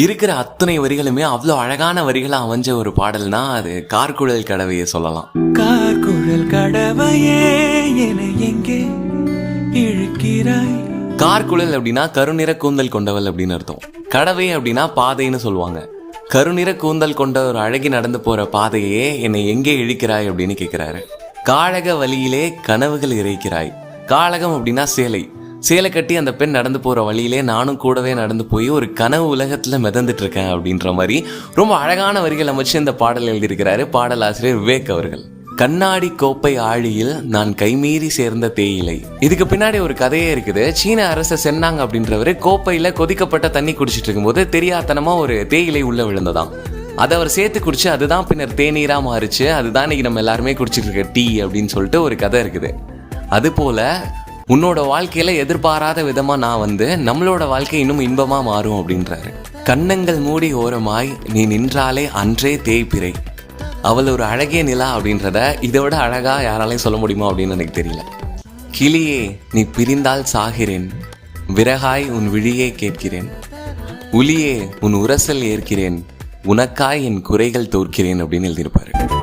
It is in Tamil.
இருக்கிற அத்தனை வரிகளுமே அவ்வளோ அழகான வரிகளாக அமைஞ்ச ஒரு பாடல்னா அது கார்குழல் கடவையை சொல்லலாம். கார்குழல் கடவையே என எங்கே இழுக்கிறாய்? கார்குழல் அப்படின்னா கருநிற கூந்தல் கொண்டவள் அப்படின்னு அர்த்தம். கடவை அப்படின்னா பாதைன்னு சொல்லுவாங்க. கருநிற கூந்தல் கொண்ட ஒரு அழகி நடந்து போற பாதையே என்னை எங்கே இழுக்கிறாய் அப்படின்னு கேட்கிறாரு காழக வழியிலே கனவுகள் இறைக்கிறாய். காழகம் அப்படின்னா சேலை. சேலை கட்டி அந்த பெண் நடந்து போகிற வழியிலே நானும் கூடவே நடந்து போய் ஒரு கனவு உலகத்தில் மிதந்துட்டு இருக்கேன் அப்படின்ற மாதிரி ரொம்ப அழகான வரிகள் அமைச்சு இந்த பாடல் எழுதியிருக்கிறாரு பாடலாசிரியர் விவேக் அவர்கள். கண்ணாடி கோப்பை ஆழியில் நான் கைமீறி சேர்ந்த தேயிலை. இதுக்கு பின்னாடி ஒரு கதையே இருக்குது. சீன அரசர் சென்னாங்க அப்படின்றவர் கோப்பையில் கொதிக்கப்பட்ட தண்ணி குடிச்சிட்டு இருக்கும்போது தெரியாத்தனமா ஒரு தேயிலை உள்ள விழுந்ததாம். அதை அவர் சேர்த்து குடிச்சு அதுதான் பின்னர் தேநீரா மாறிச்சு. அதுதான் இன்னைக்கு நம்ம எல்லாருமே குடிச்சிட்டு இருக்க டீ அப்படின்னு சொல்லிட்டு ஒரு கதை இருக்குது. அதுபோல் உன்னோட வாழ்க்கையில எதிர்பாராத விதமா நான் வந்து நம்மளோட வாழ்க்கை இன்னும் இன்பமா மாறும் அப்படின்றாரு. கண்ணங்கள் மூடி ஓரமாய் நீ நின்றாலே அன்றே தேய்பிறை. அவள் ஒரு அழகிய நிலா அப்படின்றத இதை விட அழகா யாராலையும் சொல்ல முடியுமா அப்படின்னு எனக்கு தெரியல. கிளியே நீ பிரிந்தால் சாகிறேன். விறகாய் உன் விழியை கேட்கிறேன். உலியே உன் உரசல் ஏற்கிறேன். உனக்காய் என் குறைகள் தோற்கிறேன் அப்படின்னு எழுதியிருப்பாரு.